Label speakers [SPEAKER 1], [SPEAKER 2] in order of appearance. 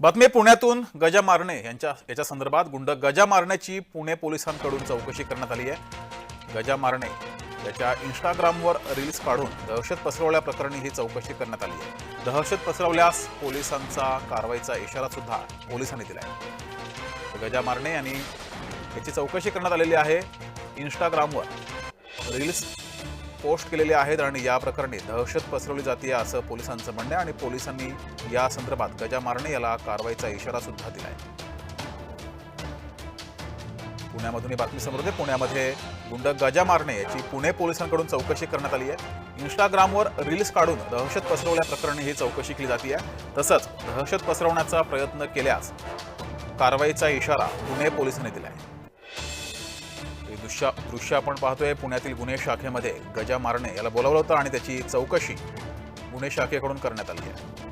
[SPEAKER 1] बातमी पुण्यातून गजा मारणे यांच्या याच्या संदर्भात गुंड गजा मारण्याची पुणे पोलिसांकडून चौकशी करण्यात आली आहे. गजा मारणे याच्या इंस्टाग्रामवर रील्स काढून दहशत पसरवल्याप्रकरणी ही चौकशी करण्यात आली आहे. दहशत पसरवल्यास पोलिसांचा कारवाईचा इशारा सुद्धा पोलिसांनी दिला आहे गजा मारणे यांनी याची चौकशी करण्यात आलेली आहे. इंस्टाग्रामवर रील्स पोस्ट केलेले आहेत आणि या प्रकरणी दहशत पसरवली जाते असं पोलिसांचं म्हणणं आहे आणि पोलिसांनी या संदर्भात गजा मारणे याला कारवाईचा इशारा सुद्धा दिलाय पुण्यामधून ही बातमी समोर पुण्यामध्ये गुंड गजा मारणे याची पुणे पोलिसांकडून चौकशी करण्यात आली आहे. इंस्टाग्रामवर रील्स काढून दहशत पसरवल्याप्रकरणी ही चौकशी केली जाते. तसंच दहशत पसरवण्याचा प्रयत्न केल्यास कारवाईचा इशारा पुणे पोलिसांनी दिला आहे. दृश्य दृश्य आपण पाहतोय पुण्यातील गुन्हे शाखेमध्ये गजा मारणे याला बोलावलं होतं आणि त्याची चौकशी गुन्हे शाखेकडून करण्यात आली आहे.